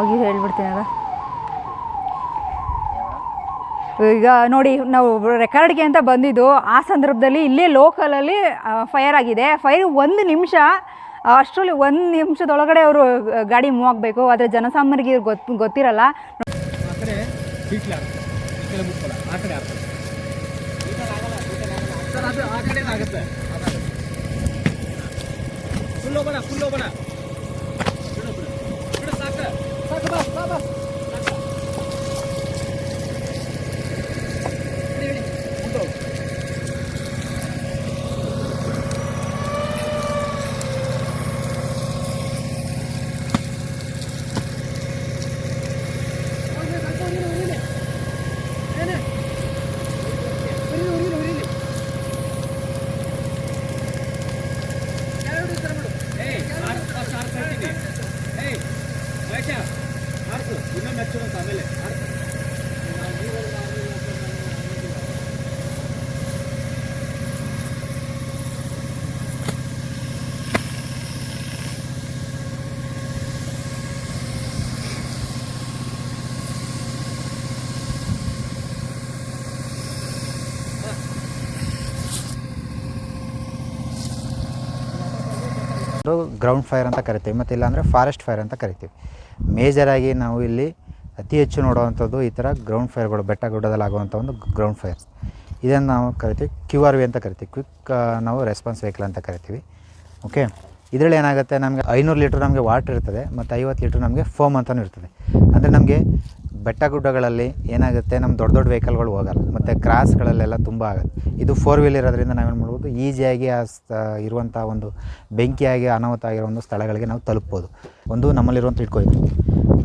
ಹೋಗಿ ಹೇಳ್ಬಿಡ್ತೀನಿ ಅದ. ಈಗ ನೋಡಿ, ನಾವು ರೆಕಾರ್ಡ್ಗೆ ಅಂತ ಬಂದಿದ್ದು, ಆ ಸಂದರ್ಭದಲ್ಲಿ ಇಲ್ಲೇ ಲೋಕಲಲ್ಲಿ ಫೈರ್ ಆಗಿದೆ. ಫೈರ್ ಒಂದು ನಿಮಿಷ, ಅಷ್ಟರಲ್ಲಿ ಒಂದು ನಿಮಿಷದೊಳಗಡೆ ಅವರು ಗಾಡಿ ಮೂವ್ ಆಗಬೇಕು. ಆದರೆ ಜನಸಾಮಾನ್ಯರಿಗೆ ಗೊತ್ತು ಗೊತ್ತಿರಲ್ಲ. ಆ ಕಡೆ ಬೀಟ್ಲೆ ಆಗುತ್ತೆ ಈ ಕಡೆ ಮುಟ್ಕೊಳ ಆ ಕಡೆ ಆಗುತ್ತೆ ಸರ್ ಅದು ಆ ಕಡೆ ಆಗುತ್ತೆ ಫುಲ್ ಹೋಗೋಣ ಫುಲ್ ಹೋಗೋಣ ಬಿಡು ಬಿಡು ಬಿಡು ಸಾಕು ಸಾಕು ಬಾ ಬಾ ಬಾ ಸಾಕು. ಹಿಡಿ, ಹಿಡಿ. ಮುಂದೆ ಹೋಗು. ಹೋಗ್ಲಿ, ಸಾಕು, ಉರಿಲಿ, ಉರಿಲಿ. ಏನೇ? ಉರಿಲಿ, ಉರಿಲಿ, ಉರಿಲಿ. ಎರಡು ಈ ಥರ ಬಿಡು. ಏಯ್, ಆರ್ಸು, ಆರ್ಸು, ಆರ್ಸು ಹೇಳ್ತೀನಿ. ಏಯ್, ಮಹೇಶ, ಆರ್ಸು. ಇನ್ನೊಮ್ಮೆ ಹಚ್ಚು ಅಂತ ಆಮೇಲೆ ಆರ್ಸು. ನಾವು ನೀರಲ್ಲಿ ನಾವು ನೀರಲ್ಲಿ ಹಾಕೊಂಡು ನಾನು ಅನ್ನೋದಿಲ್ಲ. ಗ್ರೌಂಡ್ ಫೈರ್ ಅಂತ ಕರಿತೀವಿ. ಮತ್ತು ಇಲ್ಲಾಂದರೆ ಫಾರೆಸ್ಟ್ ಫೈರ್ ಅಂತ ಕರಿತೀವಿ. ಮೇಜರಾಗಿ ನಾವು ಇಲ್ಲಿ ಅತಿ ಹೆಚ್ಚು ನೋಡುವಂಥದ್ದು ಈ ಥರ ಗ್ರೌಂಡ್ ಫೈರ್ಗಳು ಬೆಟ್ಟ ಗುಡ್ಡದಲ್ಲಿ ಆಗುವಂಥ ಒಂದು ಗ್ರೌಂಡ್ ಫೈರ್ಸ್ ಇದನ್ನು ನಾವು ಕರಿತೀವಿ ಕ್ಯೂ ಆರ್ ವಿ ಅಂತ ಕರಿತೀವಿ. ಕ್ವಿಕ್ ನಾವು ರೆಸ್ಪಾನ್ಸ್ ವೆಹಿಕಲ್ ಅಂತ ಕರಿತೀವಿ. ಓಕೆ ಇದರಲ್ಲಿ ಏನಾಗುತ್ತೆ? ನಮಗೆ ಐನೂರು ಲೀಟ್ರ್ ನಮಗೆ ವಾಟರ್ ಇರ್ತದೆ, ಮತ್ತು ಐವತ್ತು ಲೀಟ್ರ್ ನಮಗೆ ಫೋಮ್ ಅಂತಲೂ ಇರ್ತದೆ. ಅಂದರೆ ನಮಗೆ ಬೆಟ್ಟ ಗುಡ್ಡಗಳಲ್ಲಿ ಏನಾಗುತ್ತೆ ನಮ್ಮ ದೊಡ್ಡ ದೊಡ್ಡ ವೆಹಿಕಲ್ಗಳು ಹೋಗಲ್ಲ. ಮತ್ತು ಕ್ರಾಸ್ಗಳಲ್ಲೆಲ್ಲ ತುಂಬ ಆಗುತ್ತೆ. ಇದು ಫೋರ್ ವೀಲ್ ಇರೋದ್ರಿಂದ ನಾವೇನು ಮಾಡ್ಬೋದು, ಈಸಿಯಾಗಿ ಆ ಇರುವಂಥ ಒಂದು ಬೆಂಕಿಯಾಗಿ ಅನಾಹುತ ಆಗಿರೋ ಒಂದು ಸ್ಥಳಗಳಿಗೆ ನಾವು ತಲುಪ್ಬೋದು. ಒಂದು ನಮ್ಮಲ್ಲಿರುವಂಥ ಇಟ್ಕೋಯ್ತು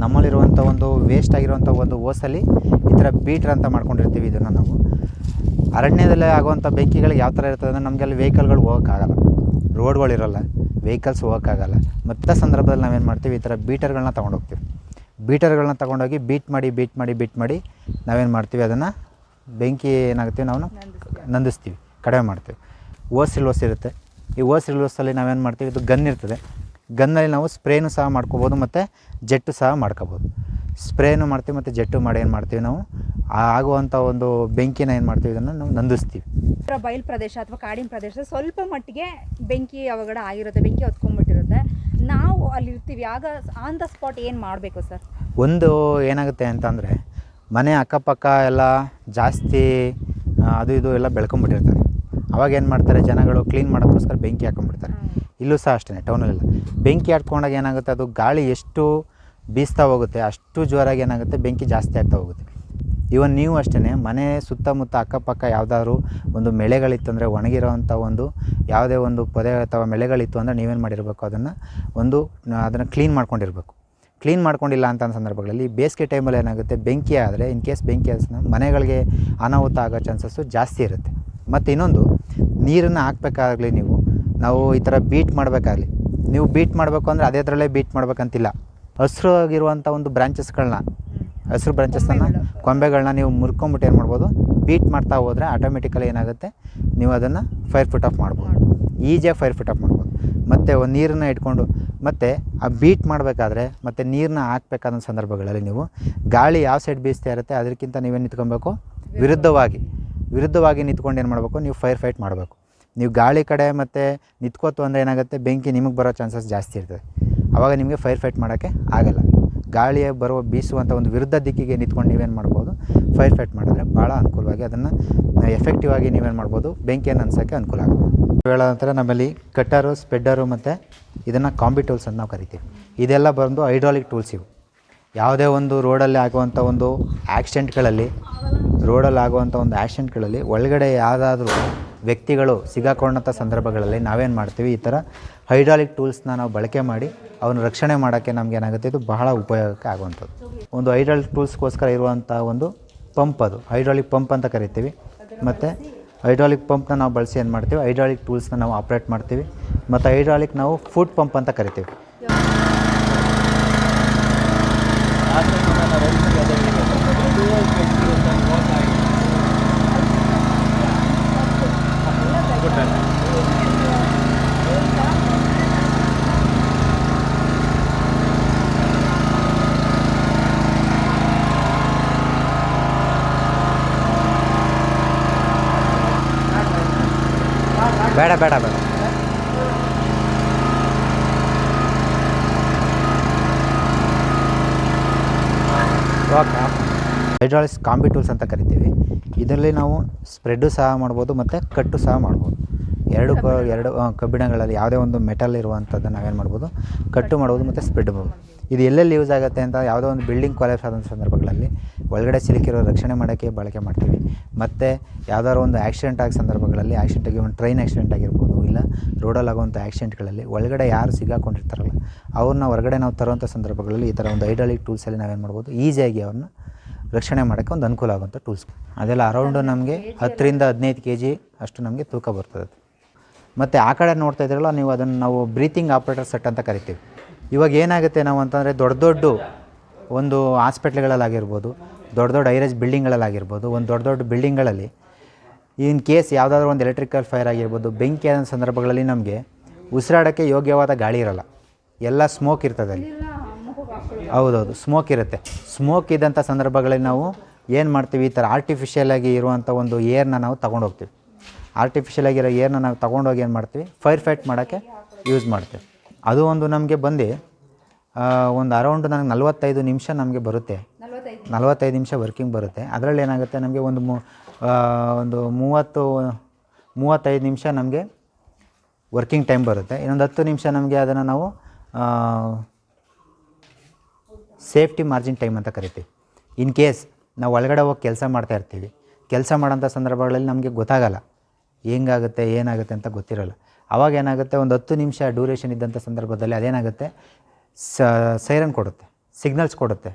ನಮ್ಮಲ್ಲಿರುವಂಥ ಒಂದು ವೇಸ್ಟ್ ಆಗಿರುವಂಥ ಒಂದು ಓಸಲ್ಲಿ ಈ ಥರ ಬೀಟ್ರ್ ಅಂತ ಮಾಡ್ಕೊಂಡಿರ್ತೀವಿ ಇದನ್ನು ನಾವು. ಅರಣ್ಯದಲ್ಲೇ ಆಗುವಂಥ ಬೆಂಕಿಗಳಿಗೆ ಯಾವ ಥರ ಇರ್ತದೆ ಅಂದರೆ ನಮಗೆ ಅಲ್ಲಿ ವೆಹಿಕಲ್ಗಳು ಹೋಗೋಕ್ಕಾಗಲ್ಲ. ರೋಡ್ಗಳಿರೋಲ್ಲ, ವೆಹಿಕಲ್ಸ್ ಹೋಗೋಕ್ಕಾಗಲ್ಲ. ಮತ್ತು ಸಂದರ್ಭದಲ್ಲಿ ನಾವೇನು ಮಾಡ್ತೀವಿ, ಈ ಥರ ಬೀಟರ್ಗಳನ್ನ ತೊಗೊಂಡೋಗ್ತೀವಿ. ಬೀಟರ್ಗಳನ್ನ ತಗೊಂಡೋಗಿ ಬೀಟ್ ಮಾಡಿ ಬೀಟ್ ಮಾಡಿ ಬೀಟ್ ಮಾಡಿ ನಾವೇನು ಮಾಡ್ತೀವಿ ಅದನ್ನು ಬೆಂಕಿ ಏನಾಗ್ತೀವಿ ನಾವು ನಂದಿಸ್ತೀವಿ. ಕಡಿಮೆ ಮಾಡ್ತೀವಿ. ಓಸಿಲ್ ಓಸ್ ಇರುತ್ತೆ. ಈ ಓಸಿಲ್ ಓಸಲ್ಲಿ ನಾವೇನು ಮಾಡ್ತೀವಿ ಇದು ಗನ್ ಇರ್ತದೆ. ಗನ್ನಲ್ಲಿ ನಾವು ಸ್ಪ್ರೇನು ಸಹ ಮಾಡ್ಕೋಬೋದು ಮತ್ತು ಜೆಟ್ಟು ಸಹ ಮಾಡ್ಕೋಬೋದು. ಸ್ಪ್ರೇನು ಮಾಡ್ತೀವಿ ಮತ್ತು ಜೆಟ್ಟು ಮಾಡಿ ಏನು ಮಾಡ್ತೀವಿ ನಾವು ಆಗುವಂಥ ಒಂದು ಬೆಂಕಿನ ಏನು ಮಾಡ್ತೀವಿ ಇದನ್ನು ನಾವು ನಂದಿಸ್ತೀವಿ. ಬಯಲು ಪ್ರದೇಶ ಅಥವಾ ಕಾಡಿನ ಪ್ರದೇಶ ಸ್ವಲ್ಪ ಮಟ್ಟಿಗೆ ಬೆಂಕಿ ಅವಘಡ ಆಗಿರುತ್ತೆ ಬೆಂಕಿ ಹೊತ್ಕೊಂಡ್ಬಿಟ್ಟಿರುತ್ತೆ ನಾವು ಅಲ್ಲಿ ಇರ್ತೀವಿ. ಆಗ ಆನ್ ದ ಸ್ಪಾಟ್ ಏನು ಮಾಡಬೇಕು ಸರ್? ಒಂದು ಏನಾಗುತ್ತೆ ಅಂತಂದರೆ ಮನೆ ಅಕ್ಕಪಕ್ಕ ಎಲ್ಲ ಜಾಸ್ತಿ ಅದು ಇದು ಎಲ್ಲ ಬೆಳ್ಕೊಂಬಿಟ್ಟಿರ್ತಾರೆ. ಅವಾಗ ಏನು ಮಾಡ್ತಾರೆ ಜನಗಳು ಕ್ಲೀನ್ ಮಾಡೋಕ್ಕೋಸ್ಕರ ಬೆಂಕಿ ಹಾಕೊಂಡ್ಬಿಡ್ತಾರೆ ಇಲ್ಲೂ ಸಹ ಅಷ್ಟೇ ಟೌನಲ್ಲೆಲ್ಲ ಬೆಂಕಿ ಹಾಕ್ಕೊಂಡಾಗ ಏನಾಗುತ್ತೆ ಅದು ಗಾಳಿ ಎಷ್ಟು ಬೀಸ್ತಾ ಹೋಗುತ್ತೆ ಅಷ್ಟು ಜೋರಾಗಿ ಏನಾಗುತ್ತೆ ಬೆಂಕಿ ಜಾಸ್ತಿ ಆಗ್ತಾ ಹೋಗುತ್ತೆ. ಇವನ್ ನೀವು ಅಷ್ಟೇ ಮನೆ ಸುತ್ತಮುತ್ತ ಅಕ್ಕಪಕ್ಕ ಯಾವ್ದಾದ್ರು ಒಂದು ಮೆಳೆಗಳಿತ್ತು ಅಂದರೆ ಒಣಗಿರೋವಂಥ ಒಂದು, ಯಾವುದೇ ಒಂದು ಪೊದೆ ಅಥವಾ ಮೆಳೆಗಳಿತ್ತು ಅಂದರೆ ನೀವೇನು ಮಾಡಿರಬೇಕು? ಅದನ್ನು ಒಂದು, ಅದನ್ನು ಕ್ಲೀನ್ ಮಾಡ್ಕೊಂಡಿರಬೇಕು. ಕ್ಲೀನ್ ಮಾಡ್ಕೊಂಡಿಲ್ಲ ಅಂತ ಸಂದರ್ಭಗಳಲ್ಲಿ ಬೇಸಿಗೆ ಟೈಮಲ್ಲಿ ಏನಾಗುತ್ತೆ? ಬೆಂಕಿ ಆದರೆ ಇನ್ ಕೇಸ್ ಬೆಂಕಿ ಆದ ಮನೆಗಳಿಗೆ ಅನಾಹುತ ಆಗೋ ಚಾನ್ಸಸ್ಸು ಜಾಸ್ತಿ ಇರುತ್ತೆ. ಮತ್ತು ಇನ್ನೊಂದು, ನೀರನ್ನು ಹಾಕ್ಬೇಕಾಗಲಿ ನೀವು, ನಾವು ಈ ಥರ ಬೀಟ್ ಮಾಡಬೇಕಾಗಲಿ. ನೀವು ಬೀಟ್ ಮಾಡಬೇಕು ಅಂದರೆ ಅದೇ ಥರಲ್ಲೇ ಬೀಟ್ ಮಾಡಬೇಕಂತಿಲ್ಲ. ಹಸಿರು ಆಗಿರುವಂಥ ಒಂದು ಬ್ರಾಂಚಸ್ಗಳನ್ನ ಹಸಿರು ಬ್ರಾಂಚಸ್ಸನ್ನು ಕೊಂಬೆಗಳನ್ನ ನೀವು ಮುರ್ಕೊಂಬಿಟ್ಟು ಏನು ಮಾಡ್ಬೋದು ಬೀಟ್ ಮಾಡ್ತಾ ಹೋದರೆ ಆಟೋಮೆಟಿಕಲಿ ಏನಾಗುತ್ತೆ ನೀವು ಅದನ್ನು ಫೈರ್ ಫಿಟ್ ಆಫ್ ಮಾಡ್ಬೋದು. ಈಜಿಯಾಗಿ ಫೈರ್ ಫಿಟ್ ಆಫ್ ಮಾಡ್ಬೋದು. ಮತ್ತು ಒಂದು ನೀರನ್ನ ಇಟ್ಕೊಂಡು ಮತ್ತು ಆ ಬೀಟ್ ಮಾಡಬೇಕಾದ್ರೆ ಮತ್ತು ನೀರನ್ನ ಹಾಕ್ಬೇಕಾದ ಸಂದರ್ಭಗಳಲ್ಲಿ ನೀವು ಗಾಳಿ ಯಾವ ಸೈಡ್ ಬೀಸ್ತಾ ಇರುತ್ತೆ ಅದಕ್ಕಿಂತ ನೀವೇನು ನಿಂತ್ಕೊಬೇಕು? ವಿರುದ್ಧವಾಗಿ. ವಿರುದ್ಧವಾಗಿ. ನಿಂತ್ಕೊಂಡು ಏನು ಮಾಡಬೇಕು? ನೀವು ಫೈರ್ ಫೈಟ್ ಮಾಡಬೇಕು. ನೀವು ಗಾಳಿ ಕಡೆ ಮತ್ತು ನಿಂತ್ಕೋತು ಅಂದರೆ ಏನಾಗುತ್ತೆ ಬೆಂಕಿ ನಿಮಗೆ ಬರೋ ಚಾನ್ಸಸ್ ಜಾಸ್ತಿ ಇರ್ತದೆ. ಆವಾಗ ನಿಮಗೆ ಫೈರ್ ಫೈಟ್ ಮಾಡೋಕ್ಕೆ ಆಗಲ್ಲ. ಗಾಳಿಯ ಬರುವ ಬೀಸುವಂಥ ಒಂದು ವಿರುದ್ಧ ದಿಕ್ಕಿಗೆ ನಿಂತ್ಕೊಂಡು ನೀವೇನು ಮಾಡ್ಬೋದು? ಫೈರ್ ಫೈಟ್ ಮಾಡಿದ್ರೆ ಭಾಳ ಅನುಕೂಲವಾಗಿ ಅದನ್ನು ಎಫೆಕ್ಟಿವ್ ಆಗಿ ನೀವೇನು ಮಾಡ್ಬೋದು? ಬೆಂಕಿಯನ್ನು ಅನ್ಸೋಕ್ಕೆ ಅನುಕೂಲ ಆಗುತ್ತೆ. ಹೇಳೋ ನಂತರ ನಮ್ಮಲ್ಲಿ ಕಟ್ಟರು, ಸ್ಪೆಡ್ಡರು ಮತ್ತು ಇದನ್ನು ಕಾಂಬಿ ಟೂಲ್ಸ್ ಅಂತ ನಾವು ಕರಿತೀವಿ. ಇದೆಲ್ಲ ಬಂದು ಹೈಡ್ರಾಲಿಕ್ ಟೂಲ್ಸ್ ಇವು. ಯಾವುದೇ ಒಂದು ರೋಡಲ್ಲಿ ಆಗುವಂಥ ಒಂದು ಆ್ಯಕ್ಸಿಡೆಂಟ್ಗಳಲ್ಲಿ ರೋಡಲ್ಲಿ ಆಗುವಂಥ ಒಂದು ಆ್ಯಕ್ಸಿಡೆಂಟ್ಗಳಲ್ಲಿ ಒಳಗಡೆ ಯಾವುದಾದ್ರೂ ವ್ಯಕ್ತಿಗಳು ಸಿಗಾಕೊಂಡಂಥ ಸಂದರ್ಭಗಳಲ್ಲಿ ನಾವೇನು ಮಾಡ್ತೀವಿ? ಈ ಥರ ಹೈಡ್ರಾಲಿಕ್ ಟೂಲ್ಸ್ನ ನಾವು ಬಳಕೆ ಮಾಡಿ ಅವನ್ನ ರಕ್ಷಣೆ ಮಾಡೋಕ್ಕೆ ನಮ್ಗೆ ಏನಾಗುತ್ತೆ? ಇದು ಬಹಳ ಉಪಯೋಗಕ್ಕೆ ಆಗುವಂಥದ್ದು. ಒಂದು ಹೈಡ್ರಾಲಿಕ್ ಟೂಲ್ಸ್ಗೋಸ್ಕರ ಇರುವಂಥ ಒಂದು ಪಂಪ್ ಅದು. ಹೈಡ್ರಾಲಿಕ್ ಪಂಪ್ ಅಂತ ಕರಿತೀವಿ. ಮತ್ತು ಹೈಡ್ರಾಲಿಕ್ ಪಂಪ್ನ ನಾವು ಬಳಸಿ ಏನು ಮಾಡ್ತೀವಿ ಹೈಡ್ರಾಲಿಕ್ ಟೂಲ್ಸ್ನ ನಾವು ಆಪ್ರೇಟ್ ಮಾಡ್ತೀವಿ. ಮತ್ತು ಹೈಡ್ರಾಲಿಕ್ ನಾವು ಫುಡ್ ಪಂಪ್ ಅಂತ ಕರಿತೀವಿ. ಬೇಡ ಬೇಡ ಬೇಡ. ಓಕೆ. ಹೈಡ್ರಾಲಿಕ್ಸ್ ಕಾಂಬಿ ಟೂಲ್ಸ್ ಅಂತ ಕರಿತೀವಿ. ಇದರಲ್ಲಿ ನಾವು ಸ್ಪ್ರೆಡ್ಡು ಸಹ ಮಾಡ್ಬೋದು ಮತ್ತು ಕಟ್ಟು ಸಹ ಮಾಡ್ಬೋದು. ಎರಡು ಕ ಎರಡು ಕಬ್ಬಿಣಗಳಲ್ಲಿ ಯಾವುದೇ ಒಂದು ಮೆಟಲ್ ಇರುವಂಥದ್ದನ್ನು ನಾವೇನು ಮಾಡ್ಬೋದು ಕಟ್ಟು ಮಾಡ್ಬೋದು ಮತ್ತು ಸ್ಪ್ರೆಡ್ ಮಾಡ್ಬೋದು. ಇದು ಎಲ್ಲೆಲ್ಲಿ ಯೂಸ್ ಆಗುತ್ತೆ ಅಂತ ಯಾವುದೋ ಒಂದು ಬಿಲ್ಡಿಂಗ್ ಕೊಲಾಪ್ಸ್ ಆದಂಥ ಸಂದರ್ಭಗಳಲ್ಲಿ ಒಳಗಡೆ ಸಿಲುಕಿರೋ ರಕ್ಷಣೆ ಮಾಡೋಕ್ಕೆ ಬಳಕೆ ಮಾಡ್ತೀವಿ. ಮತ್ತು ಯಾವ್ದಾದ್ರು ಒಂದು ಆಕ್ಸಿಡೆಂಟ್ ಆಗೋ ಸಂದರ್ಭಗಳಲ್ಲಿ ಆಕ್ಸಿಡೆಂಟ್ ಆಗಿ ಒಂದು ಟ್ರೈನ್ ಆಕ್ಸಿಡೆಂಟ್ ಆಗಿರ್ಬೋದು, ಇಲ್ಲ ರೋಡಲ್ಲಿ ಆಗುವಂಥ ಆಕ್ಸಿಡೆಂಟ್ಗಳಲ್ಲಿ ಒಳಗಡೆ ಯಾರು ಸಿಗಾಕೊಂಡಿರ್ತಾರಲ್ಲ, ಅವ್ರನ್ನ ಹೊರಗಡೆ ನಾವು ತರುವಂಥ ಸಂದರ್ಭಗಳಲ್ಲಿ ಈ ಥರ ಒಂದು ಹೈಡ್ರಾಲಿಕ್ ಟೂಲ್ಸಲ್ಲಿ ನಾವೇನು ಮಾಡ್ಬೋದು ಈಸಿಯಾಗಿ ಅವ್ರನ್ನ ರಕ್ಷಣೆ ಮಾಡೋಕ್ಕೆ ಒಂದು ಅನುಕೂಲ ಆಗುವಂಥ ಟೂಲ್ಸ್ ಅದೆಲ್ಲ ಅರೌಂಡು ನಮಗೆ ಹತ್ತರಿಂದ ಹದಿನೈದು ಕೆ ಜಿ ಅಷ್ಟು ನಮಗೆ ತೂಕ ಬರ್ತದೆ. ಮತ್ತು ಆ ಕಡೆ ನೋಡ್ತಾ ಇದ್ದೀರಲ್ಲ, ನೀವು ಅದನ್ನು ನಾವು ಬ್ರೀತಿಂಗ್ ಆಪ್ರೇಟರ್ ಸೆಟ್ ಅಂತ ಕರಿತೀವಿ. ಇವಾಗ ಏನಾಗುತ್ತೆ ನಾವು ಅಂತಂದರೆ ದೊಡ್ಡ ದೊಡ್ಡ ಒಂದು ಹಾಸ್ಪಿಟ್ಲ್ಗಳಲ್ಲಾಗಿರ್ಬೋದು, ದೊಡ್ಡ ದೊಡ್ಡ ಐರೇಜ್ ಬಿಲ್ಡಿಂಗ್ಗಳಲ್ಲಾಗಿರ್ಬೋದು, ಒಂದು ದೊಡ್ಡ ದೊಡ್ಡ ಬಿಲ್ಡಿಂಗ್ಗಳಲ್ಲಿ ಇನ್ ಕೇಸ್ ಯಾವುದಾದ್ರೂ ಒಂದು ಎಲೆಕ್ಟ್ರಿಕಲ್ ಫೈರ್ ಆಗಿರ್ಬೋದು, ಬೆಂಕಿ ಆದ ಸಂದರ್ಭಗಳಲ್ಲಿ ನಮಗೆ ಉಸಿರಾಡೋಕ್ಕೆ ಯೋಗ್ಯವಾದ ಗಾಳಿ ಇರಲ್ಲ. ಎಲ್ಲ ಸ್ಮೋಕ್ ಇರ್ತದೆ ಅಲ್ಲಿ. ಹೌದೌದು ಸ್ಮೋಕ್ ಇರುತ್ತೆ. ಸ್ಮೋಕ್ ಇದ್ದಂಥ ಸಂದರ್ಭಗಳಲ್ಲಿ ನಾವು ಏನು ಮಾಡ್ತೀವಿ? ಈ ಥರ ಆರ್ಟಿಫಿಷಿಯಲ್ ಆಗಿ ಇರುವಂಥ ಒಂದು ಏರ್ನ ನಾವು ತೊಗೊಂಡೋಗ್ತೀವಿ. ಹೋಗ್ತೀವಿ ಆರ್ಟಿಫಿಷಿಯಲ್ ಆಗಿರೋ ಏರ್ನ ನಾವು ತೊಗೊಂಡೋಗಿ ಏನು ಮಾಡ್ತೀವಿ? ಫೈರ್ ಫೈಟ್ ಮಾಡೋಕ್ಕೆ ಯೂಸ್ ಮಾಡ್ತೀವಿ. ಅದು ಒಂದು ನಮಗೆ ಬಂದು ಒಂದು ಅರೌಂಡ್ ನನಗೆ ನಲ್ವತ್ತೈದು ನಿಮಿಷ ನಮಗೆ ಬರುತ್ತೆ. ನಲವತ್ತೈದು. ನಿಮಿಷ ವರ್ಕಿಂಗ್ ಬರುತ್ತೆ. ಅದರಲ್ಲಿ ಏನಾಗುತ್ತೆ ನಮಗೆ ಒಂದು ಮೂ ಒಂದು ಮೂವತ್ತು ಮೂವತ್ತೈದು ನಿಮಿಷ ನಮಗೆ ವರ್ಕಿಂಗ್ ಟೈಮ್ ಬರುತ್ತೆ. ಇನ್ನೊಂದು ಹತ್ತು ನಿಮಿಷ ನಮಗೆ ಅದನ್ನು ನಾವು ಸೇಫ್ಟಿ ಮಾರ್ಜಿನ್ ಟೈಮ್ ಅಂತ ಕರಿತೀವಿ. ಇನ್ ಕೇಸ್ ನಾವು ಒಳಗಡೆ ಹೋಗಿ ಕೆಲಸ ಮಾಡ್ತಾ ಇರ್ತೀವಿ. ಕೆಲಸ ಮಾಡೋಂಥ ಸಂದರ್ಭಗಳಲ್ಲಿ ನಮಗೆ ಗೊತ್ತಾಗಲ್ಲ. ಹೆಂಗಾಗುತ್ತೆ ಏನಾಗುತ್ತೆ ಅಂತ ಗೊತ್ತಿರಲ್ಲ. ಅವಾಗ ಏನಾಗುತ್ತೆ? ಒಂದು ಹತ್ತು ನಿಮಿಷ ಡ್ಯೂರೇಷನ್ ಇದ್ದಂಥ ಸಂದರ್ಭದಲ್ಲಿ ಅದೇನಾಗುತ್ತೆ? ಸೈರನ್ ಕೊಡುತ್ತೆ. ಸಿಗ್ನಲ್ಸ್ ಕೊಡುತ್ತೆ.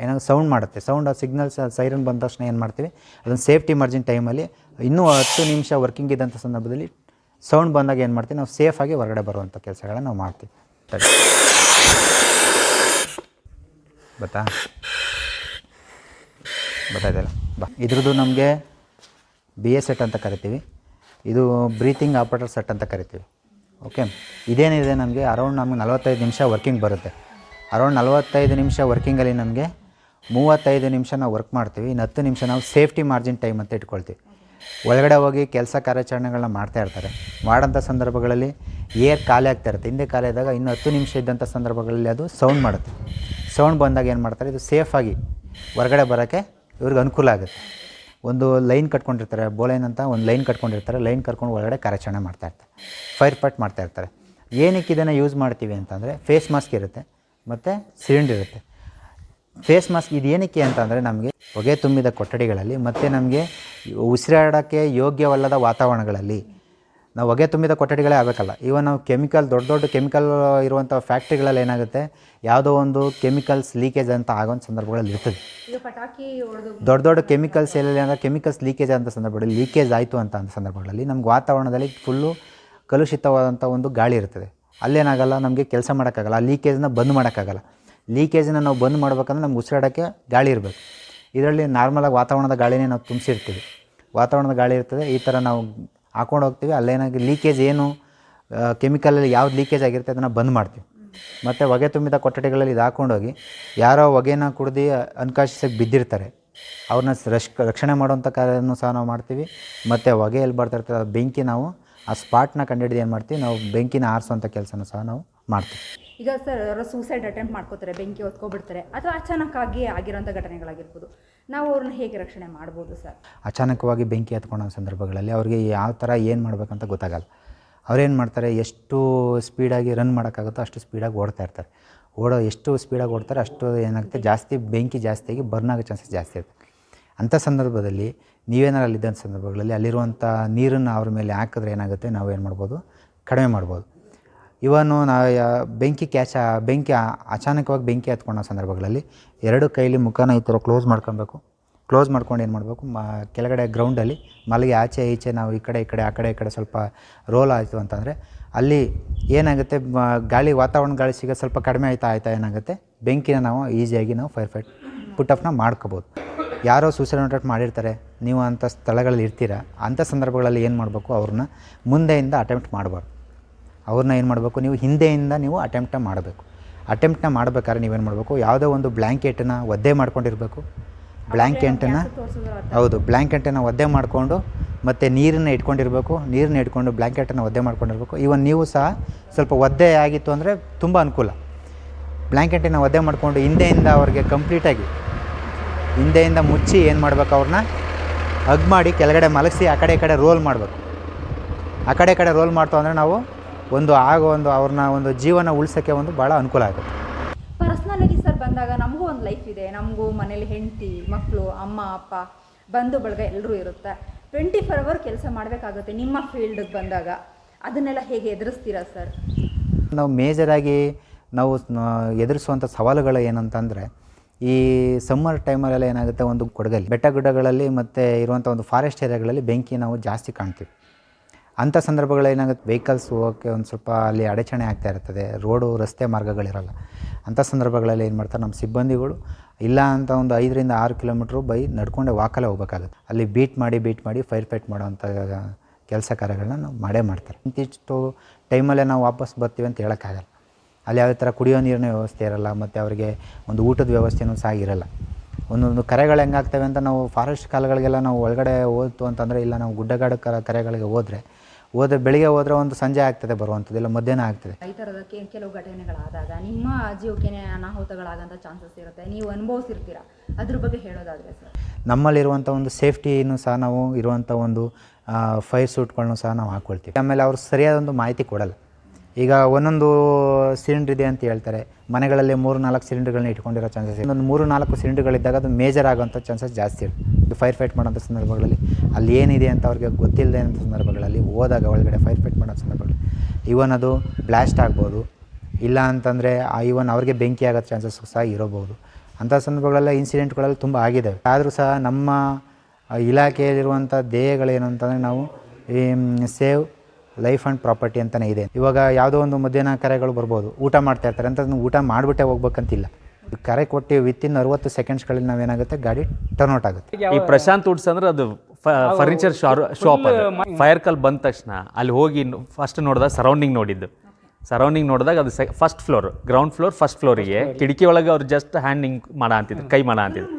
ಏನಾದ್ರು ಸೌಂಡ್ ಮಾಡುತ್ತೆ. ಸೌಂಡ್ ಸಿಗ್ನಲ್ಸ್ ಸೈರನ್ ಬಂದ ತಕ್ಷಣ ಏನು ಮಾಡ್ತೀವಿ? ಅದೊಂದು ಸೇಫ್ಟಿ ಮಾರ್ಜಿನ್ ಟೈಮಲ್ಲಿ ಇನ್ನೂ ಹತ್ತು ನಿಮಿಷ ವರ್ಕಿಂಗ್ ಇದ್ದಂಥ ಸಂದರ್ಭದಲ್ಲಿ ಸೌಂಡ್ ಬಂದಾಗ ಏನು ಮಾಡ್ತೀವಿ? ನಾವು ಸೇಫಾಗಿ ಹೊರಗಡೆ ಬರುವಂಥ ಕೆಲಸಗಳನ್ನ ನಾವು ಮಾಡ್ತೀವಿ. ತಡಿ. ಗೊತ್ತಾ? ಗೊತ್ತಾಯ್ತಲ್ಲ? ಬಾ. ಇದ್ರದ್ದು ನಮಗೆ ಬಿ ಎಸ್ ಸೆಟ್ ಅಂತ ಕರಿತೀವಿ. ಇದು ಬ್ರೀತಿಂಗ್ ಆಪರೇಟರ್ ಸೆಟ್ ಅಂತ ಕರಿತೀವಿ. ಓಕೆ ಇದೇನಿದೆ ನನಗೆ ಅರೌಂಡ್ ನಮಗೆ ನಲವತ್ತೈದು ನಿಮಿಷ ವರ್ಕಿಂಗ್ ಬರುತ್ತೆ. ಅರೌಂಡ್ ನಲವತ್ತೈದು ನಿಮಿಷ ವರ್ಕಿಂಗಲ್ಲಿ ನಮಗೆ ಮೂವತ್ತೈದು ನಿಮಿಷ ನಾವು ವರ್ಕ್ ಮಾಡ್ತೀವಿ. ಇನ್ನು ಹತ್ತು ನಿಮಿಷ ನಾವು ಸೇಫ್ಟಿ ಮಾರ್ಜಿನ್ ಟೈಮ್ ಅಂತ ಇಟ್ಕೊಳ್ತೀವಿ. ಒಳಗಡೆ ಹೋಗಿ ಕೆಲಸ ಕಾರ್ಯಾಚರಣೆಗಳನ್ನ ಮಾಡ್ತಾ ಇರ್ತಾರೆ. ಮಾಡೋಂಥ ಸಂದರ್ಭಗಳಲ್ಲಿ ಏರ್ ಖಾಲಿ ಆಗ್ತಾ ಇರುತ್ತೆ. ಹಿಂದೆ ಖಾಲಿ ಆದಾಗ ಇನ್ನು ಹತ್ತು ನಿಮಿಷ ಇದ್ದಂಥ ಸಂದರ್ಭಗಳಲ್ಲಿ ಅದು ಸೌಂಡ್ ಮಾಡುತ್ತೆ. ಸೌಂಡ್ ಬಂದಾಗ ಏನು ಮಾಡ್ತಾರೆ? ಇದು ಸೇಫಾಗಿ ಹೊರಗಡೆ ಬರೋಕ್ಕೆ ಇವ್ರಿಗೆ ಅನುಕೂಲ ಆಗುತ್ತೆ. ಒಂದು ಲೈನ್ ಕಟ್ಕೊಂಡಿರ್ತಾರೆ ಬೋಲೈನ್ ಅಂತ ಒಂದು ಲೈನ್ ಕಟ್ಕೊಂಡಿರ್ತಾರೆ, ಲೈನ್ ಕರ್ಕೊಂಡು ಒಳಗಡೆ ಕಾರ್ಯಾಚರಣೆ ಮಾಡ್ತಾ ಇರ್ತಾರೆ, ಫೈರ್ ಫೈಟ್ ಮಾಡ್ತಾ ಇರ್ತಾರೆ. ಏನಕ್ಕೆ ಇದನ್ನು ಯೂಸ್ ಮಾಡ್ತೀವಿ ಅಂತಂದರೆ ಫೇಸ್ ಮಾಸ್ಕ್ ಇರುತ್ತೆ, ಮತ್ತು ಸಿಲಿಂಡರ್ ಇರುತ್ತೆ. ಫೇಸ್ ಮಾಸ್ಕ್ ಇದು ಏನಕ್ಕೆ ಅಂತಂದರೆ ನಮಗೆ ಹೊಗೆ ತುಂಬಿದ ಕೊಠಡಿಗಳಲ್ಲಿ, ಮತ್ತು ನಮಗೆ ಉಸಿರಾಡೋಕ್ಕೆ ಯೋಗ್ಯವಲ್ಲದ ವಾತಾವರಣಗಳಲ್ಲಿ ನಾವು ಹೊಗೆ ತುಂಬಿದ ಕೊಠಡಿಗಳೇ ಆಗಬೇಕಲ್ಲ. ಈವನ್ ನಾವು ಕೆಮಿಕಲ್ ದೊಡ್ಡ ದೊಡ್ಡ ಕೆಮಿಕಲ್ ಇರುವಂಥ ಫ್ಯಾಕ್ಟ್ರಿಗಳಲ್ಲಿ ಏನಾಗುತ್ತೆ ಯಾವುದೋ ಒಂದು ಕೆಮಿಕಲ್ಸ್ ಲೀಕೇಜ್ ಅಂತ ಆಗೋ ಸಂದರ್ಭಗಳಲ್ಲಿ ಇರ್ತದೆ. ದೊಡ್ಡ ದೊಡ್ಡ ಕೆಮಿಕಲ್ಸ್ ಎಲ್ಲೆಲ್ಲಿ ಅಂದರೆ ಕೆಮಿಕಲ್ಸ್ ಲೀಕೇಜ್ ಅಂತ ಸಂದರ್ಭದಲ್ಲಿ ಲೀಕೇಜ್ ಆಯಿತು ಅಂತ ಅಂಥ ಸಂದರ್ಭಗಳಲ್ಲಿ ನಮ್ಗೆ ವಾತಾವರಣದಲ್ಲಿ ಫುಲ್ಲು ಕಲುಷಿತವಾದಂಥ ಒಂದು ಗಾಳಿ ಇರ್ತದೆ. ಅಲ್ಲೇನಾಗಲ್ಲ ನಮಗೆ ಕೆಲಸ ಮಾಡೋಕ್ಕಾಗಲ್ಲ ಆ ಲೀಕೇಜ್ನ ಬಂದ್ ಮಾಡೋಕ್ಕಾಗಲ್ಲ. ಲೀಕೇಜ್ನ ನಾವು ಬಂದ್ ಮಾಡ್ಬೇಕಂದ್ರೆ ನಮ್ಗೆ ಉಸಿರಾಡೋಕ್ಕೆ ಗಾಳಿ ಇರಬೇಕು. ಇದರಲ್ಲಿ ನಾರ್ಮಲಾಗಿ ವಾತಾವರಣದ ಗಾಳಿನೇ ನಾವು ತುಂಬಿಸಿರ್ತೀವಿ. ವಾತಾವರಣದ ಗಾಳಿ ಇರ್ತದೆ ಈ ಥರ ನಾವು ಹಾಕೊಂಡು ಹೋಗ್ತೀವಿ. ಅಲ್ಲೇನಾಗಿ ಲೀಕೇಜ್ ಏನು ಕೆಮಿಕಲಲ್ಲಿ ಯಾವ್ದು ಲೀಕೇಜ್ ಆಗಿರುತ್ತೆ ಅದನ್ನು ಬಂದ್ ಮಾಡ್ತೀವಿ. ಮತ್ತು ಹೊಗೆ ತುಂಬಿದ ಕೊಠಡಿಗಳಲ್ಲಿ ಇದು ಹಾಕೊಂಡೋಗಿ ಯಾರೋ ಹೊಗೆನ ಕುಡ್ದು ಅನ್ಕಾಶಿಸಕ್ಕೆ ಬಿದ್ದಿರ್ತಾರೆ. ಅವ್ರನ್ನ ರಕ್ಷ, ರಕ್ಷಣೆ ಮಾಡುವಂಥ ಕಾರ್ಯನೂ ಸಹ ನಾವು ಮಾಡ್ತೀವಿ. ಮತ್ತು ಹೊಗೆ ಎಲ್ಲಿ ಬರ್ತಾ ಆ ಬೆಂಕಿ ನಾವು ಆ ಸ್ಪಾಟ್ನ ಕಂಡುಹಿಡಿದು ಏನು ಮಾಡ್ತೀವಿ? ನಾವು ಬೆಂಕಿನ ಆರಿಸುವಂಥ ಕೆಲಸನೂ ಸಹ ನಾವು ಮಾಡ್ತೀವಿ. ಈಗ ಸರ್ ಸೂಸೈಡ್ ಅಟೆಂಪ್ಟ್ ಮಾಡ್ಕೋತಾರೆ, ಬೆಂಕಿ ಹೊತ್ಕೊಬಿಡ್ತಾರೆ. ಅಥವಾ ಅಚಾನಕ್ಕಾಗಿ ಆಗಿರೋಂಥ ಘಟನೆಗಳಾಗಿರ್ಬೋದು. ನಾವು ಅವ್ರನ್ನ ಹೇಗೆ ರಕ್ಷಣೆ ಮಾಡ್ಬೋದು ಸರ್? ಅಚಾನಕವಾಗಿ ಬೆಂಕಿ ಹತ್ಕೊಳ್ಳೋ ಸಂದರ್ಭಗಳಲ್ಲಿ ಅವ್ರಿಗೆ ಯಾವ ಥರ ಏನು ಮಾಡಬೇಕಂತ ಗೊತ್ತಾಗಲ್ಲ. ಅವ್ರೇನು ಮಾಡ್ತಾರೆ, ಎಷ್ಟು ಸ್ಪೀಡಾಗಿ ರನ್ ಮಾಡೋಕ್ಕಾಗುತ್ತೋ ಅಷ್ಟು ಸ್ಪೀಡಾಗಿ ಓಡ್ತಾ ಇರ್ತಾರೆ. ಓಡೋ ಎಷ್ಟು ಸ್ಪೀಡಾಗಿ ಓಡ್ತಾರೆ ಅಷ್ಟು ಏನಾಗುತ್ತೆ, ಜಾಸ್ತಿ ಬೆಂಕಿ ಜಾಸ್ತಿಯಾಗಿ ಬರ್ನ್ ಆಗೋ ಚಾನ್ಸಸ್ ಜಾಸ್ತಿ ಇರುತ್ತೆ. ಅಂಥ ಸಂದರ್ಭದಲ್ಲಿ ನೀವೇನಾರು ಅಲ್ಲಿದ್ದಂಥ ಸಂದರ್ಭಗಳಲ್ಲಿ ಅಲ್ಲಿರುವಂಥ ನೀರನ್ನು ಅವ್ರ ಮೇಲೆ ಹಾಕಿದ್ರೆ ಏನಾಗುತ್ತೆ ನಾವು ಏನು ಮಾಡ್ಬೋದು, ಕಡಿಮೆ ಮಾಡ್ಬೋದು. ಇವನು ನಾ ಬೆಂಕಿ ಕ್ಯಾಚ ಬೆಂಕಿ ಅಚಾನಕವಾಗಿ ಬೆಂಕಿ ಹತ್ಕೊಂಡ ಸಂದರ್ಭಗಳಲ್ಲಿ ಎರಡು ಕೈಲಿ ಮುಖನ ಈ ಥರ ಕ್ಲೋಸ್ ಮಾಡ್ಕೊಬೇಕು. ಕ್ಲೋಸ್ ಮಾಡ್ಕೊಂಡು ಏನು ಮಾಡಬೇಕು? ಮ, ಕೆಳಗಡೆ ಗ್ರೌಂಡಲ್ಲಿ ಮಲಗಿ ಆಚೆ, ಈಚೆ ನಾವು ಈ ಕಡೆ ಈ ಕಡೆ, ಆ ಕಡೆ, ಈ ಕಡೆ ಸ್ವಲ್ಪ ರೋಲ್ ಆಯಿತು ಅಂತಂದರೆ ಅಲ್ಲಿ ಏನಾಗುತ್ತೆ? ಗಾಳಿ, ವಾತಾವರಣ ಗಾಳಿ ಸಿಗ ಸ್ವಲ್ಪ ಕಡಿಮೆ ಆಯ್ತಾ ಆಯ್ತಾ ಏನಾಗುತ್ತೆ? ಬೆಂಕಿನ ನಾವು ಈಸಿಯಾಗಿ ನಾವು ಫೈರ್ ಫೈಟ್ ಪುಟ್ಟಪ್ನ ಮಾಡ್ಕೋಬೋದು. ಯಾರೋ ಸೂಸೈಡ್ ಅಟೆಂಪ್ಟ್ ಮಾಡಿರ್ತಾರೆ. ನೀವು ಅಂಥ ಸ್ಥಳಗಳಲ್ಲಿ ಇರ್ತೀರ? ಅಂಥ ಸಂದರ್ಭಗಳಲ್ಲಿ ಏನು ಮಾಡಬೇಕು? ಅವ್ರನ್ನ ಮುಂದೆಯಿಂದ ಅಟೆಂಪ್ಟ್ ಮಾಡಬಾರ್ದು. ಅವ್ರನ್ನ ಏನು ಮಾಡಬೇಕು? ನೀವು ಹಿಂದೆಯಿಂದ ನೀವು ಅಟೆಂಪ್ಟನ್ನ ಮಾಡಬೇಕು. ಅಟೆಂಪ್ಟನ್ನ ಮಾಡ್ಬೇಕಾದ್ರೆ ನೀವೇನು ಮಾಡಬೇಕು? ಯಾವುದೋ ಒಂದು ಬ್ಲ್ಯಾಂಕೆಟನ್ನು ಒದ್ದೆ ಮಾಡ್ಕೊಂಡಿರಬೇಕು. ಬ್ಲ್ಯಾಂಕೆಟನ್ನು ಹೌದು ಬ್ಲ್ಯಾಂಕೆಂಟನ್ನು ಒದ್ದೆ ಮಾಡಿಕೊಂಡು ಮತ್ತು ನೀರನ್ನು ಇಟ್ಕೊಂಡಿರಬೇಕು. ನೀರನ್ನ ಇಟ್ಕೊಂಡು ಬ್ಲ್ಯಾಂಕೆಟನ್ನು ಒದ್ದೆ ಮಾಡ್ಕೊಂಡಿರ್ಬೇಕು. ಇವನ್ ನೀವು ಸಹ ಸ್ವಲ್ಪ ಒದ್ದೆ ಆಗಿತ್ತು ಅಂದರೆ ತುಂಬ ಅನುಕೂಲ. ಬ್ಲ್ಯಾಂಕೆಟನ್ನು ಒದ್ದೆ ಮಾಡಿಕೊಂಡು ಹಿಂದೆಯಿಂದ ಅವ್ರಿಗೆ ಕಂಪ್ಲೀಟಾಗಿ ಹಿಂದೆಯಿಂದ ಮುಚ್ಚಿ ಏನು ಮಾಡಬೇಕು ಅವ್ರನ್ನ? ಹಗ್ ಮಾಡಿ ಕೆಳಗಡೆ ಮಲಗಿಸಿ ಆ ಕಡೆ ಈ ಕಡೆ ರೋಲ್ ಮಾಡಬೇಕು. ಆ ಕಡೆ ಈ ಕಡೆ ರೋಲ್ ಮಾಡ್ತೋ ಅಂದರೆ ನಾವು ಒಂದು ಆಗೋ ಒಂದು ಅವ್ರನ್ನ ಒಂದು ಜೀವನ ಉಳಿಸೋಕ್ಕೆ ಒಂದು ಭಾಳ ಅನುಕೂಲ ಆಗುತ್ತೆ. ಪರ್ಸ್ನಾಲಿಟಿ ಸರ್ ಬಂದಾಗ ನಮಗೂ ಒಂದು ಲೈಫ್ ಇದೆ. ನಮಗೂ ಮನೇಲಿ ಹೆಂಡತಿ ಮಕ್ಕಳು ಅಮ್ಮ ಅಪ್ಪ ಬಂಧು ಬಳಗ ಎಲ್ಲರೂ ಇರುತ್ತೆ. ಟ್ವೆಂಟಿ ಫೋರ್ ಅವರ್ ಕೆಲಸ ಮಾಡಬೇಕಾಗುತ್ತೆ ನಿಮ್ಮ ಫೀಲ್ಡ್ಗೆ ಬಂದಾಗ. ಅದನ್ನೆಲ್ಲ ಹೇಗೆ ಎದುರಿಸ್ತೀರಾ ಸರ್ ನಾವು ಮೇಜರಾಗಿ ನಾವು ಎದುರಿಸುವಂಥ ಸವಾಲುಗಳು ಏನಂತಂದರೆ ಈ ಸಮ್ಮರ್ ಟೈಮಲ್ಲೆಲ್ಲ ಏನಾಗುತ್ತೆ? ಒಂದು ಕೊಡಗಲ್ಲಿ ಬೆಟ್ಟ ಗುಡ್ಡಗಳಲ್ಲಿ ಮತ್ತು ಇರುವಂಥ ಒಂದು ಫಾರೆಸ್ಟ್ ಏರಿಯಾಗಳಲ್ಲಿ ಬೆಂಕಿ ನಾವು ಜಾಸ್ತಿ ಕಾಣ್ತೀವಿ. ಅಂಥ ಸಂದರ್ಭಗಳು ಏನಾಗುತ್ತೆ ವೆಹಿಕಲ್ಸ್ ಹೋಗೋಕ್ಕೆ ಒಂದು ಸ್ವಲ್ಪ ಅಲ್ಲಿ ಅಡಚಣೆ ಆಗ್ತಾ ಇರ್ತದೆ ರೋಡು ರಸ್ತೆ ಮಾರ್ಗಗಳಿರಲ್ಲ. ಅಂಥ ಸಂದರ್ಭಗಳಲ್ಲಿ ಏನು ಮಾಡ್ತಾರೆ ನಮ್ಮ ಸಿಬ್ಬಂದಿಗಳು, ಇಲ್ಲ ಅಂತ ಒಂದು ಐದರಿಂದ ಆರು ಕಿಲೋಮೀಟ್ರು ಬೈ ನಡ್ಕೊಂಡೆ ವಾಕಲ್ಲೇ ಹೋಗ್ಬೇಕಾಗುತ್ತೆ. ಅಲ್ಲಿ ಬೀಟ್ ಮಾಡಿ ಬೀಟ್ ಮಾಡಿ ಫೈರ್ ಫೈಟ್ ಮಾಡೋವಂಥ ಕೆಲಸ ಕಾರ್ಯಗಳನ್ನ ನಾವು ಮಾಡೇ ಮಾಡ್ತಾರೆ. ಇಂತಿಷ್ಟು ಟೈಮಲ್ಲೇ ನಾವು ವಾಪಸ್ ಬರ್ತೀವಿ ಅಂತ ಹೇಳೋಕ್ಕಾಗಲ್ಲ. ಅಲ್ಲಿ ಯಾವುದೇ ಥರ ಕುಡಿಯೋ ನೀರಿನ ವ್ಯವಸ್ಥೆ ಇರಲ್ಲ, ಮತ್ತು ಅವರಿಗೆ ಒಂದು ಊಟದ ವ್ಯವಸ್ಥೆನೂ ಸಹ ಇರಲ್ಲ. ಒಂದೊಂದು ಕರೆಗಳು ಹೆಂಗಾಗ್ತವೆ ಅಂತ ನಾವು ಫಾರೆಸ್ಟ್ ಕಾಲಗಳಿಗೆಲ್ಲ ನಾವು ಒಳಗಡೆ ಹೋಯ್ತು ಅಂತಂದರೆ ಇಲ್ಲ, ನಾವು ಗುಡ್ಡಗಾಡು ಕರ ಕರೆಗಳಿಗೆ ಹೋದರೆ ಹೋದ್ರೆ ಬೆಳಿಗ್ಗೆ ಹೋದ್ರೆ ಒಂದು ಸಂಜೆ ಆಗ್ತದೆ ಬರುವಂಥದ್ದು ಇಲ್ಲ ಮಧ್ಯಾಹ್ನ ಆಗ್ತದೆ. ಈ ಥರದ ಕೆ- ಕೆಲವು ಘಟನೆಗಳಾದಾಗ ನಿಮ್ಮ ಜೀವಕ್ಕೆ ಅನಾಹುತಗಳಾಗಂತ ಚಾನ್ಸಸ್ ಇರುತ್ತೆ. ನೀವು ಅನುಭವಿಸಿರ್ತೀರಾ? ಅದ್ರ ಬಗ್ಗೆ ಹೇಳೋದಾದರೆ ಸರ್. ನಮ್ಮಲ್ಲಿರುವಂಥ ಒಂದು ಸೇಫ್ಟಿನೂ ಸಹ ನಾವು ಇರುವಂಥ ಒಂದು ಫೈರ್ ಸೂಟ್ಗಳನ್ನು ಸಹ ನಾವು ಹಾಕ್ಕೊಳ್ತೀವಿ ಆಮೇಲೆ ಅವ್ರು ಸರಿಯಾದ ಒಂದು ಮಾಹಿತಿ ಕೊಡಲ್ಲ. ಈಗ ಒಂದೊಂದು ಸಿಲಿಂಡರ್ ಇದೆ ಅಂತ ಹೇಳ್ತಾರೆ. ಮನೆಗಳಲ್ಲಿ ಮೂರು ನಾಲ್ಕು ಸಿಲಿಂಡರ್ಗಳನ್ನ ಇಟ್ಕೊಂಡಿರೋ ಚಾನ್ಸಸ್ ಒಂದು ಮೂರು ನಾಲ್ಕು ಸಿಲಿಂಡರ್ಗಳಿದ್ದಾಗ ಅದು ಮೇಜರ್ ಆಗೋಂಥ ಚಾನ್ಸಸ್ ಜಾಸ್ತಿ ಇರುತ್ತೆ. ಫೈರ್ ಫೈಟ್ ಮಾಡೋಂಥ ಸಂದರ್ಭಗಳಲ್ಲಿ. ಅಲ್ಲಿ ಏನಿದೆ ಅಂತ ಅವ್ರಿಗೆ ಗೊತ್ತಿಲ್ಲದೆ ಸಂದರ್ಭಗಳಲ್ಲಿ ಹೋದಾಗ ಒಳಗಡೆ ಫೈರ್ ಫೈಟ್ ಮಾಡೋ ಸಂದರ್ಭಗಳಲ್ಲಿ. ಇವನ್ ಅದು ಬ್ಲಾಸ್ಟ್ ಆಗ್ಬೋದು. ಇಲ್ಲ ಅಂತಂದರೆ ಈವನ್ ಅವ್ರಿಗೆ ಬೆಂಕಿ ಆಗೋ ಚಾನ್ಸಸ್ ಸಹ ಇರಬಹುದು. ಅಂಥ ಸಂದರ್ಭಗಳೆಲ್ಲ ಇನ್ಸಿಡೆಂಟ್ಗಳಲ್ಲಿ ತುಂಬ ಆಗಿದೆ. ಆದರೂ ಸಹ ನಮ್ಮ ಆ, ಇಲಾಖೆಯಲ್ಲಿರುವಂಥ ಧ್ಯೇಯಗಳೇನು ಅಂತಂದರೆ ನಾವು ಈ ಸೇವ್ ಲೈಫ್ ಆ್ಯಂಡ್ ಪ್ರಾಪರ್ಟಿ ಅಂತಲೇ ಇದೆ. ಇವಾಗ ಯಾವುದೋ ಒಂದು ಮಧ್ಯಾಹ್ನ ಕರೆಗಳು ಬರ್ಬೋದು. ಊಟ ಮಾಡ್ತಾ ಇರ್ತಾರೆ. ಅಂತ ಊಟ ಮಾಡಿಬಿಟ್ಟೆ ಹೋಗ್ಬೇಕಂತಿಲ್ಲ. ಕರೆ ಕೊಟ್ಟು ವಿತಿನ್ ಅರವತ್ತು ಸೆಕೆಂಡ್ಸ್ಗಳಲ್ಲಿ ನಾವೇನಾಗುತ್ತೆ? ಗಾಡಿ ಟರ್ನ್ ಔಟ್ ಆಗುತ್ತೆ. ಈ ಪ್ರಶಾಂತ್ ವುಡ್ಸ್ ಅಂದ್ರೆ ಅದು ಫರ್ನಿಚರ್ ಶಾಪ್ ಅದು. ಫೈರ್ ಕಲ್ ಬಂದ ತಕ್ಷಣ ಅಲ್ಲಿ ಹೋಗಿ ಫಸ್ಟ್ ನೋಡಿದಾಗ ಸರೌಂಡಿಂಗ್ ನೋಡಿದ್ದು. ಸರೌಂಡಿಂಗ್ ನೋಡಿದಾಗ ಅದು first floor ground floor first ಫ್ಲೋರಿಗೆ ಕಿಟಕಿ ಒಳಗೆ ಅವ್ರು ಜಸ್ಟ್ ಹ್ಯಾಂಡಿಂಗ್ ಮಾಡ ಅಂತಿದ್ರು ಕೈ ಮಾಡ ಅಂತಿದ್ರು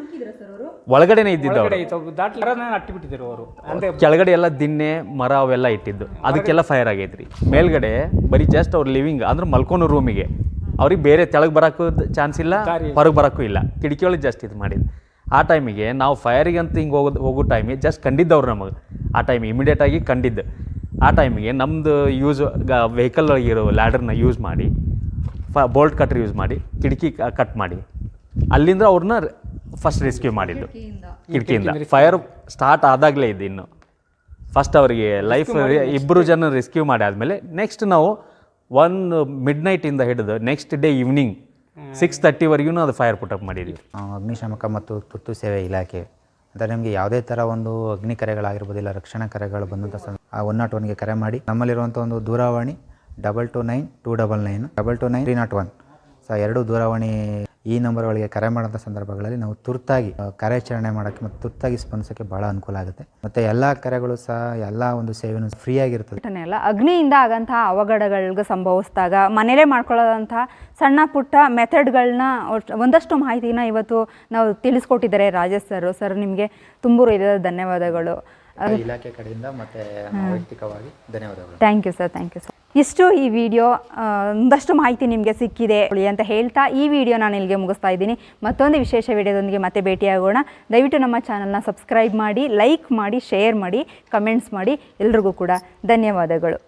ಒಳಗಡೆನೆ ಇದ್ದಿದ್ದು ಅವರು. ದಾಟ್ಲಾರ ಅಟ್ಟಿಬಿಟ್ಟಿದ್ರು ಅವರು. ಅಂದ್ರೆ ಕೆಳಗಡೆ ಎಲ್ಲ ದಿನ್ನೆ ಮರ ಅವೆಲ್ಲ ಇಟ್ಟಿದ್ದು. ಅದಕ್ಕೆಲ್ಲ ಫೈರ್ ಆಗೈತ್ರಿ. ಮೇಲ್ಗಡೆ ಬರೀ ಜಸ್ಟ್ ಅವ್ರು ಲಿವಿಂಗ್ ಅಂದ್ರೆ ಮಲ್ಕೊಂಡು ರೂಮಿಗೆ ಅವ್ರಿಗೆ ಬೇರೆ ತೆಳಗೆ ಬರೋಕ್ಕೂ ಚಾನ್ಸ್ ಇಲ್ಲ ಹೊರಗೆ ಬರಕ್ಕೂ ಇಲ್ಲ. ಕಿಟಕಿಯೊಳಗೆ ಒಳಗೆ ಜಸ್ಟ್ ಇದು ಮಾಡಿದ್ದು. ಆ ಟೈಮಿಗೆ ನಾವು ಫೈರಿಗೆ ಅಂತ ಹಿಂಗೆ ಹೋಗೋದು ಹೋಗೋ ಟೈಮಿಗೆ ಜಸ್ಟ್ ಕಂಡಿದ್ದವ್ರು ನಮಗೆ. ಆ ಟೈಮ್ ಇಮಿಡಿಯೇಟಾಗಿ ಕಂಡಿದ್ದು. ಆ ಟೈಮಿಗೆ ನಮ್ಮದು ಯೂಸ್ ವೆಹಿಕಲ್ ಒಳಗಿರೋ ಲ್ಯಾಡರ್ನ ಯೂಸ್ ಮಾಡಿ ಫ ಬೋಲ್ಟ್ ಕಟ್ರ್ ಯೂಸ್ ಮಾಡಿ ಕಿಟಕಿ ಕಟ್ ಮಾಡಿ. ಅಲ್ಲಿಂದ ಅವ್ರನ್ನ ಫಸ್ಟ್ ರೆಸ್ಕ್ಯೂ ಮಾಡಿದ್ದು. ಕಿಟಕಿಯಿಂದ. ಫೈರ್ ಸ್ಟಾರ್ಟ್ ಆದಾಗಲೇ ಇದು ಇನ್ನು. ಫಸ್ಟ್ ಅವರಿಗೆ ಲೈಫ್ ಇಬ್ಬರು ಜನ ರೆಸ್ಕ್ಯೂ ಮಾಡಿ ಆದಮೇಲೆ ನೆಕ್ಸ್ಟ್ ನಾವು ಒನ್ ಮಿಡ್ ನೈಟಿಂದ ಹಿಡಿದು ನೆಕ್ಸ್ಟ್ ಡೇ ಈವ್ನಿಂಗ್ ಸಿಕ್ಸ್ ತರ್ಟಿವರೆಗೂ ಅದು ಫೈರ್ ಪುಟಪ್ ಮಾಡಿದ್ವಿ. ಅಗ್ನಿಶಾಮಕ ಮತ್ತು ತುರ್ತು ಸೇವೆ ಇಲಾಖೆ. ಅಂದರೆ ನಿಮಗೆ ಯಾವುದೇ ಥರ ಒಂದು ಅಗ್ನಿ ಕರೆಗಳಾಗಿರ್ಬೋದಿಲ್ಲ ರಕ್ಷಣಾ ಕರೆಗಳು ಬಂದಂಥ ಸಂದ ಆ ಒನ್ ನಾಟ್ ಒನ್ಗೆ ಕರೆ ಮಾಡಿ. ನಮ್ಮಲ್ಲಿರುವಂಥ ಒಂದು ದೂರವಾಣಿ double two nine two double nine double two nine three not one so ಎರಡು ದೂರವಾಣಿ ಈ ನಂಬರ್ಗಳಿಗೆ ಕರೆ ಮಾಡೋಂಥ ಸಂದರ್ಭಗಳಲ್ಲಿ ನಾವು ತುರ್ತಾಗಿ ಕಾರ್ಯಾಚರಣೆ ಮಾಡೋಕ್ಕೆ ಮತ್ತು ತುರ್ತಾಗಿ ಸ್ಪಂದಿಸೋಕ್ಕೆ ಭಾಳ ಅನುಕೂಲ ಆಗುತ್ತೆ. ಮತ್ತು ಎಲ್ಲ ಕರೆಗಳು ಸಹ ಎಲ್ಲ ಒಂದು ಸೇವೆನೂ ಫ್ರೀಯಾಗಿರ್ತದೆ. ಅಲ್ಲ ಅಗ್ನಿಯಿಂದ ಆಗಂತಹ ಅವಘಡಗಳಿಗೆ ಸಂಭವಿಸಿದಾಗ ಮನೆಯಲ್ಲೇ ಮಾಡ್ಕೊಳ್ಳೋದಂತಹ ಸಣ್ಣ ಪುಟ್ಟ ಮೆಥಡ್ಗಳನ್ನ ಒಂದಷ್ಟು ಮಾಹಿತಿನ ಇವತ್ತು ನಾವು ತಿಳಿಸ್ಕೊಟ್ಟಿದ್ದಾರೆ ರಾಜೇಶ್ ಸರ್. ಸರ್ ನಿಮಗೆ ತುಂಬೂರು ಇದೆ ಧನ್ಯವಾದಗಳು. ಇಲಾಖೆ ಕಡೆಯಿಂದ ಮತ್ತೆ ವೈಯಕ್ತಿಕವಾಗಿ ಧನ್ಯವಾದಗಳು. Thank you sir thank you sir. ಇಷ್ಟು ಈ ವಿಡಿಯೋ ಒಂದಷ್ಟು ಮಾಹಿತಿ ನಿಮಗೆ ಸಿಕ್ಕಿದೆ ಅಂತ ಹೇಳ್ತಾ ಈ ವಿಡಿಯೋ ನಾನು ಇಲ್ಲಿಗೆ ಮುಗಿಸ್ತಾ ಇದ್ದೀನಿ. ಮತ್ತೊಂದು ವಿಶೇಷ ವಿಡಿಯೋದೊಂದಿಗೆ ಮತ್ತೆ ಭೇಟಿಯಾಗೋಣ. ದಯವಿಟ್ಟು ನಮ್ಮ ಚಾನಲ್ನ ಸಬ್ಸ್ಕ್ರೈಬ್ ಮಾಡಿ ಲೈಕ್ ಮಾಡಿ ಶೇರ್ ಮಾಡಿ ಕಮೆಂಟ್ಸ್ ಮಾಡಿ ಎಲ್ರಿಗೂ ಕೂಡ ಧನ್ಯವಾದಗಳು.